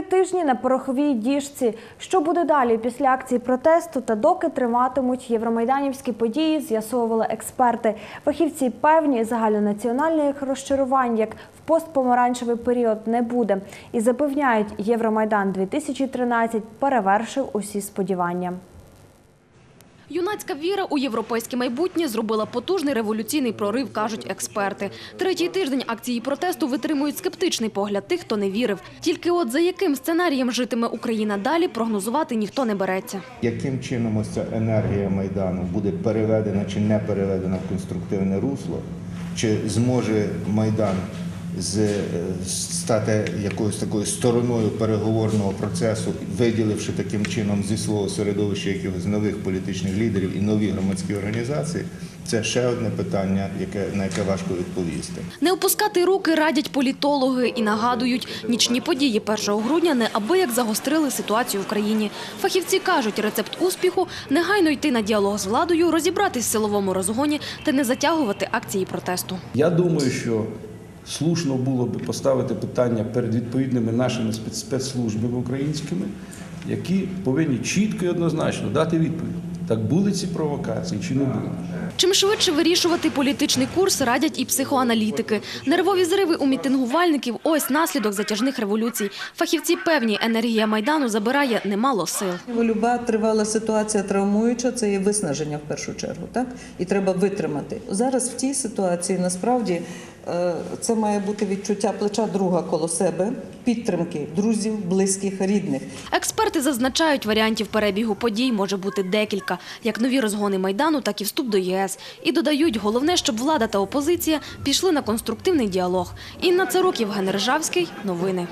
Три тижні на пороховій діжці. Що буде далі після акції протесту та доки триматимуть євромайданівські події, з'ясовували експерти. Фахівці певні загальнонаціональних розчарувань, як в постпомаранчевий період не буде, і запевняють, Євромайдан 2013 перевершив усі сподівання. Юнацька віра у європейське майбутнє зробила потужний революційний прорив, кажуть експерти. Третій тиждень акції протесту витримують скептичний погляд тих, хто не вірив. Тільки от за яким сценарієм житиме Україна далі, прогнозувати ніхто не береться. Яким чином ось ця енергія Майдану буде переведена чи не переведена в конструктивне русло, чи зможе Майдан з, е, стати якоюсь такою стороною переговорного процесу, виділивши таким чином зі свого середовища якихось нових політичних лідерів і нові громадські організації, це ще одне питання, яке, на яке важко відповісти. Не опускати руки радять політологи і нагадують, нічні події 1 грудня неабияк загострили ситуацію в країні. Фахівці кажуть, рецепт успіху – негайно йти на діалог з владою, розібратись в силовому розгоні та не затягувати акції протесту. Я думаю, що слушно було би поставити питання перед відповідними нашими спецслужбами українськими, які повинні чітко і однозначно дати відповідь, так були ці провокації чи не були. Чим швидше вирішувати політичний курс, радять і психоаналітики. Нервові зриви у мітингувальників – ось наслідок затяжних революцій. Фахівці певні, енергія Майдану забирає немало сил. Люба тривала ситуація травмуюча, це є виснаження в першу чергу, так? І треба витримати. Зараз в тій ситуації насправді це має бути відчуття плеча друга коло себе, підтримки друзів, близьких, рідних. Експерти зазначають, варіантів перебігу подій може бути декілька. Як нові розгони Майдану, так і вступ до ЄС. І додають, головне, щоб влада та опозиція пішли на конструктивний діалог. Інна Царук, Євген Ржавський. Новини.